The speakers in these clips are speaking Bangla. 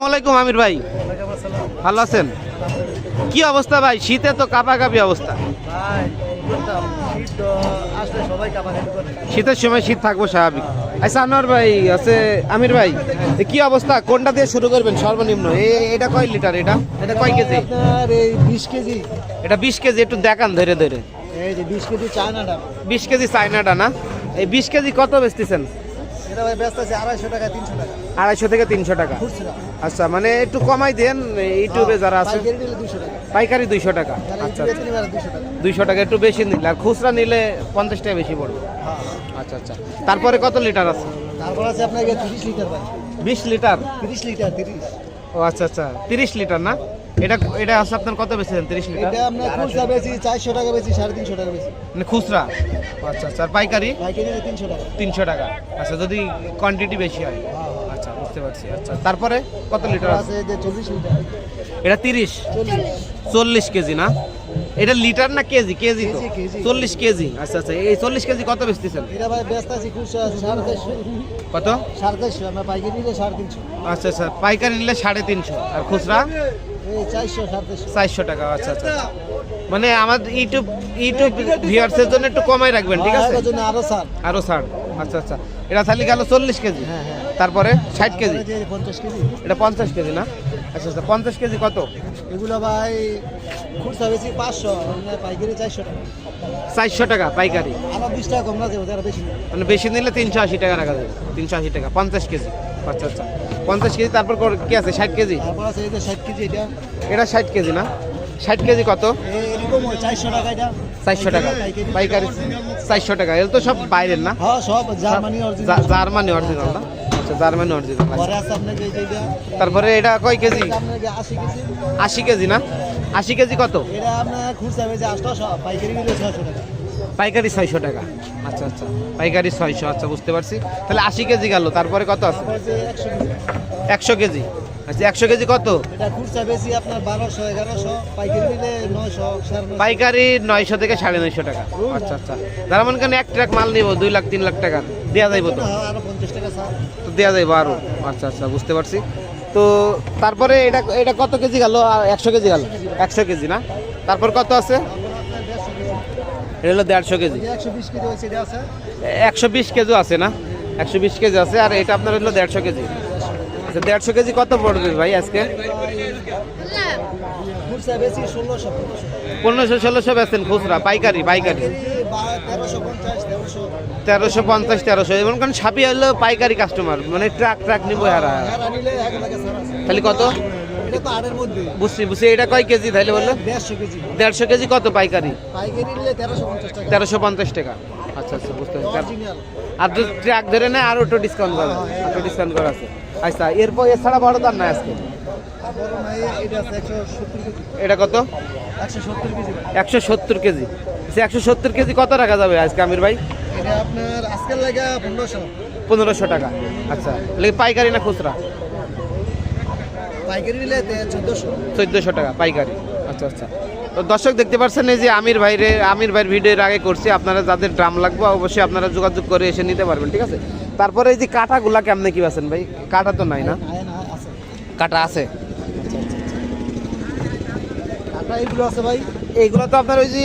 আসসালামাইকুম আমির ভাই। ভালো আছেন? কি অবস্থা ভাই? শীতে তো কাপাকাপি অবস্থা। শীতের সময় শীত থাকব স্বাভাবিক। আচ্ছা আনোয়ার ভাই আছে আমির ভাই কি অবস্থা? কোনটা দিয়ে শুরু করবেন? সর্বনিম্ন। এ- এটা কয় লিটার এটা? এটা কয় কেজি? বিশ কেজি। এটা বিশ কেজি একটু দেখান ধরে ধরে। এই বিশ কেজি চায়নাটা। বিশ কেজি চাইনাটা না? এই বিশ কেজি কত বেচতেছেন? এটা ভাই ব্যস্ত আছে আড়াইশো টাকা তিনশো টাকা। আড়াইশো থেকে তিনশো টাকা। আচ্ছা মানে একটু কমাই দেন ইউটিউবে যারা আছে। পাইকারি পাইকারি দুইশো টাকা। আচ্ছা দুইশো টাকা। একটু বেশি নিলে আর খুচরা নিলে পঞ্চাশ টাকা বেশি পড়বে। হ্যাঁ। আচ্ছা আচ্ছা। তারপরে কত লিটার আছে? তারপর আছে আপনাকে তিরিশ লিটার ভাই। বিশ লিটার? তিরিশ লিটার তিরিশ। ও আচ্ছা আচ্ছা। তিরিশ লিটার না? এটা এটা আছে আপনার কত বেচেছেন? তিরিশ লিটার? এটা আপনার খুচরা বেশি চারশো টাকা বেশি সাড়ে তিনশো টাকা বেশি মানে খুচরা? আচ্ছা আচ্ছা। আর পাইকারি? পাইকারি নিলে তিনশো টাকা। তিনশো টাকা। আচ্ছা যদি কোয়ান্টিটি বেশি হয়। হ্যাঁ আচ্ছা বুঝতে পারছি। আচ্ছা তারপরে কত লিটার আছে? যে চল্লিশ লিটার। এটা তিরিশ? চল্লিশ। চল্লিশ কেজি না? এটা লিটার না কেজি? কেজি তো। চল্লিশ কেজি। আচ্ছা আচ্ছা। এই চল্লিশ কেজি কত বেচতেছেন? এটা ভাই ব্যস্ত আছি খুচরা আছে সাড়ে চারশো। কত? সাড়ে চারশো আমরা পাইকারি নিলে সাড়ে তিনশো। আচ্ছা আচ্ছা। পাইকারি নিলে সাড়ে তিনশো। আর খুচরা? চারশো টাকা আচ্ছা আচ্ছা মানে আমার ইউটিউব ইউটিউব ভিউয়ার্সের জন্য একটু কমাই রাখবেন ঠিক আছে? আরও স্যার আরও ছাড় আচ্ছা আচ্ছা। এটা তাহলে গেল চল্লিশ কেজি? হ্যাঁ হ্যাঁ। তারপরে ষাট কেজি? এটা পঞ্চাশ কেজি না? আচ্ছা আচ্ছা পঞ্চাশ কেজি কত? এগুলো ভাই খুচরা বেশি পাঁচশো পাইকারি চারশো টাকা। চারশো টাকা পাইকারি? আরও বিশ টাকা কম রাখবে যারা বেশি মানে বেশি নিলে তিনশো আশি টাকা রাখা যাবে তিনশো আশি টাকা পঞ্চাশ কেজি। আচ্ছা আচ্ছা। পঞ্চাশ কেজি তারপর কি আছে? ষাট কেজি? তারপর আছে এই যে ষাট কেজি এটা। এটা ষাট কেজি না? ষাট কেজি কত? চারশো টাকা এটা। চারশো টাকা। পাইকারি চারশো টাকা। এগুলো তো সব বাইরের না? হ্যাঁ সব জার্মানি অরিজিনাল জার্মানি অরিজিনাল না? আচ্ছা জার্মানি অরিজিনাল এটা। তারপরে এটা কয় কেজি? আশি কেজি। না? আশি কেজি কত? এটা আপনার খুচরা পাইকারি ছশো টাকা। পাইকারি ছয়শো টাকা। আচ্ছা আচ্ছা। পাইকারি ছয়শো আচ্ছা বুঝতে পারছি। তাহলে আশি কেজি গেল তারপরে কত আছে? একশো কেজি। আচ্ছা একশো কেজি কত? এটা বেশি আপনার বারোশো এগারোশো পাইকারি নয়শো থেকে সাড়ে নয়শো টাকা। আচ্ছা আচ্ছা। যারা মনে করেন এক ট্রাক মাল নিব দুই লাখ তিন লাখ টাকা। দেওয়া যাইব তো? তো দেওয়া যাইব আরও। আচ্ছা আচ্ছা বুঝতে পারছি। তো তারপরে এটা এটা কত কেজি গেল? আর একশো কেজি গেল? একশো কেজি না? তারপর কত আছে? এটা হলো দেড়শো কেজি। একশো বিশ কেজি আছে? না? একশো বিশ কেজি আছে আর এটা আপনার হলো দেড়শো কেজি। আচ্ছা দেড়শো কেজি কত পড়বে ভাই আজকে? পনেরোশো ষোলোশো বেচেন খুচরা পাইকারি পাইকারি। তেরোশো পঞ্চাশ তেরোশো। এবং কারণ সাপি হলো পাইকারি কাস্টমার মানে ট্রাক ট্রাক নিবো হারা আছে। তাহলে কত? বুঝছি বুঝছি। এটা কয় কেজি তাহলে বলল? দেড়শো কেজি। কত পাইকারি? তেরোশো পঞ্চাশ টাকা। আচ্ছা আচ্ছা বুঝতে পারছি। আর যদি ট্রাক ধরে নেয় আরও একটু ডিসকাউন্ট করা একটু ডিসকাউন্ট করা আছে। আচ্ছা এরপর এছাড়া বড় দাম নাই আজকে? এটা কত? একশো সত্তর কেজি। একশো সত্তর কেজি। কেজি কত রাখা যাবে আজকে আমির ভাই? পনেরোশো। টাকা। আচ্ছা পাইকারি না খুচরা? পাইকারি নিলে চোদ্দোশো। চোদ্দোশো টাকা পাইকারি। আচ্ছা আচ্ছা। তো দর্শক দেখতে পাচ্ছেন এই যে আমির ভাইরে আমির ভাইয়ের ভিডিও এর আগে করছি। আপনারা যাদের ড্রাম লাগবে অবশ্যই আপনারা যোগাযোগ করে এসে নিতে পারবেন ঠিক আছে? তারপরে এই যে কাঁটাগুলা কেমনে কি আছেন ভাই? কাঁটা তো নাই না? কাঁটা আছে? এগুলো আছে ভাই। এইগুলো তো আপনার ওই যে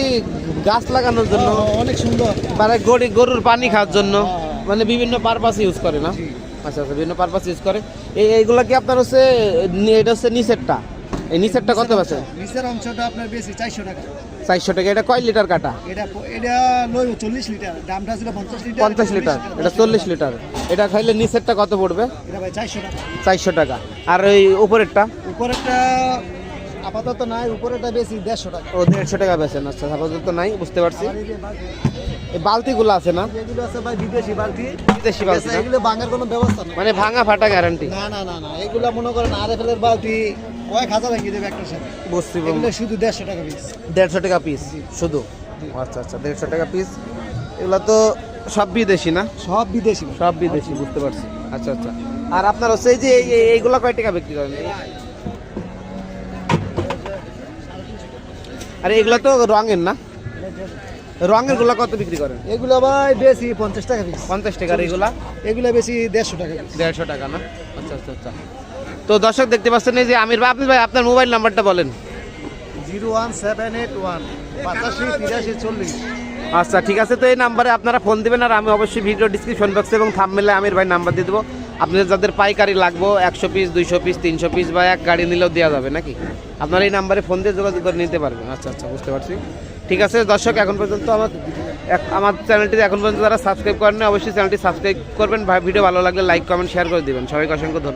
গাছ লাগানোর জন্য অনেক সুন্দর। মানে গরু গরুর পানি খাওয়ার জন্য। মানে বিভিন্ন পারপাস ইউজ করে না। আচ্ছা আচ্ছা বিভিন্ন পারপাস ইউজ করে। এই এইগুলো কি আপনার হচ্ছে এটা হচ্ছে নিচেরটা? এই নিচেরটা কত আছে? নিচের অংশটা আপনার বেশি চারশো টাকা। চারশো টাকা এটা কয় লিটার কাটা? এটা এটা লই চল্লিশ লিটার। দামটা ছিল পঞ্চাশ লিটার। পঞ্চাশ লিটার এটা চল্লিশ লিটার। এটা খাইলে নিচেরটা কত পড়বে? এটা ভাই চারশো টাকা। চারশো টাকা। আর ওই উপরেরটা? উপরেরটা আপাতত নাই উপরেরটা বেশি দেড়শো টাকা। ও দেড়শো টাকা বেছেন আচ্ছা আপাতত নাই বুঝতে পারছি। এই বালতিগুলো আছে না? যেগুলো আছে ভাই বিদেশি বালতি। বিদেশি বালতি এগুলো ভাঙার কোনো ব্যবস্থা নেই। মানে ভাঙা ফাটা গ্যারান্টি না না না না এগুলো মনে করেন আর এফ এর বালতি কয়েক হাজার ভেঙে দেবে একটার সাথে। বুঝছি এগুলো শুধু দেড়শো টাকা পিস দেড়শো টাকা পিস শুধু? আচ্ছা আচ্ছা দেড়শো টাকা পিস এগুলো তো সব বিদেশি না? সব বিদেশি। সব বিদেশি বুঝতে পারছি। আচ্ছা আচ্ছা। আর আপনার হচ্ছে এই যে এই- এই- এইগুলো কয় টাকা বিক্রি করেন? আর এগুলো তো রঙের না? রঙেরগুলা কত বিক্রি করেন? এগুলো ভাই বেশি পঞ্চাশ টাকা পঞ্চাশ টাকার এগুলা? এগুলো বেশি দেড়শো টাকা দেড়শো টাকা না? আচ্ছা আচ্ছা আচ্ছা। তো দর্শক দেখতে পাচ্ছেন এই যে আমির ভাই আপনি ভাই আপনার মোবাইল নাম্বারটা বলেন। Zero one seven eight one পঁচাশি তিরাশি চল্লিশ। আচ্ছা ঠিক আছে। তো এই নাম্বারে আপনারা ফোন দিবেন আর আমি অবশ্যই ভিডিও ডিসক্রিপশন বক্সে এবং থাম থামমেলে আমির ভাই নাম্বার দিয়ে দেবো। আপনাদের যাদের পাইকারি লাগবো একশো পিস দুইশো পিস তিনশো পিস বা এক গাড়ি নিলেও দেওয়া যাবে নাকি? আপনারা এই নাম্বারে ফোন দিয়ে যোগাযোগ করে নিতে পারবেন। আচ্ছা আচ্ছা বুঝতে পারছি। ঠিক আছে দর্শক এখন পর্যন্ত আমার এক- আমার চ্যানেলটি এখন পর্যন্ত যারা সাবস্ক্রাইব করেন অবশ্যই চ্যানেলটি সাবস্ক্রাইব করবেন। ভিডিও ভালো লাগলে লাইক কমেন্ট শেয়ার করে দেবেন। সবাইকে অসংখ্য ধন্যবাদ।